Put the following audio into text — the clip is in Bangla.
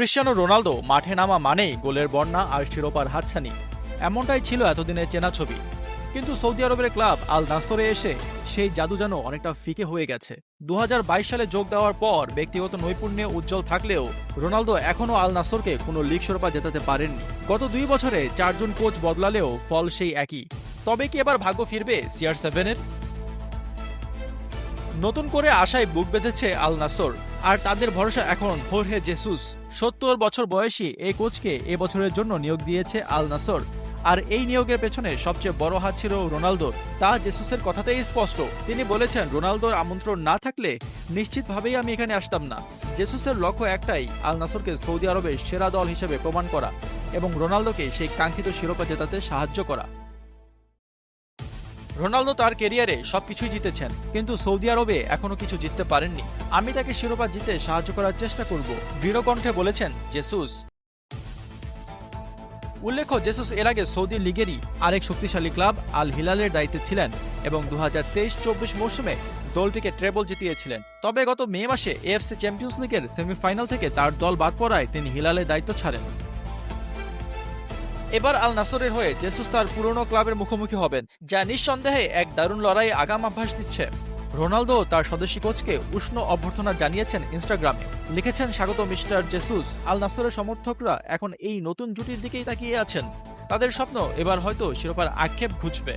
ক্রিশ্চিয়ানো রোনালদো মাঠে নামা মানেই গোলের বন্যা আর শিরোপার হাতছানি। এমনটাই ছিল এতদিনের চেনা ছবি। কিন্তু সৌদি আরবের ক্লাব আল নাসরে এসে সেই জাদু যেন অনেকটা ফিকে হয়ে গেছে। দু হাজার বাইশ সালে যোগ দেওয়ার পর ব্যক্তিগত নৈপুণ্যে উজ্জ্বল থাকলেও রোনালদো এখনও আল নাসরকে কোনো লিগ শিরোপা জেতাতে পারেননি। গত দুই বছরে চারজন কোচ বদলালেও ফল সেই একই। তবে কি এবার ভাগ্য ফিরবে সিআর সেভেনের? নতুন করে আশায় বুক বেঁধেছে আল নাসর। আর তাদের ভরসা এখন হোরহে জেসুস। সত্তর বছর বয়সী এই কোচকে এ বছরের জন্য নিয়োগ দিয়েছে আল নাসর। আর এই নিয়োগের পেছনে সবচেয়ে বড় হাত ছিল রোনালদোর তা জেসুসের কথাতেই স্পষ্ট। তিনি বলেছেন, রোনালদোর আমন্ত্রণ না থাকলে নিশ্চিতভাবেই আমি এখানে আসতাম না। জেসুসের লক্ষ্য একটাই, আল নাসরকে সৌদি আরবের সেরা দল হিসেবে প্রমাণ করা এবং রোনালদোকে সেই কাঙ্ক্ষিত শিরোপা জেতাতে সাহায্য করা। রোনালদো তার কেরিয়ারে সবকিছুই জিতেছেন, কিন্তু সৌদি আরবে এখনও কিছু জিততে পারেননি। আমি তাকে শিরোপা জিতে সাহায্য করার চেষ্টা করব, দৃঢ় কণ্ঠে বলেছেন জেসুস। উল্লেখ্য, জেসুস এর আগে সৌদি লিগেরই আরেক শক্তিশালী ক্লাব আল হিলালের দায়িত্বে ছিলেন এবং দু হাজার তেইশ চব্বিশ মৌসুমে দলটিকে ট্রেবল জিতিয়েছিলেন। তবে গত মে মাসে এএফসি চ্যাম্পিয়ন্স লিগের সেমিফাইনাল থেকে তার দল বাদ পড়ায় তিনি হিলালের দায়িত্ব ছাড়েন। এবার আল নাসরের হয়ে জেসুস তার পুরনো ক্লাবের মুখোমুখি হবেন, যা নিঃসন্দেহে এক দারুণ লড়াই আগাম আভাস দিচ্ছে। রোনালদো তার স্বদেশী কোচকে উষ্ণ অভ্যর্থনা জানিয়েছেন ইনস্টাগ্রামে। লিখেছেন, স্বাগত মিস্টার জেসুস। আল নাসরের সমর্থকরা এখন এই নতুন জুটির দিকেই তাকিয়ে আছেন। তাদের স্বপ্ন এবার হয়তো শিরোপার আক্ষেপ ঘুচবে।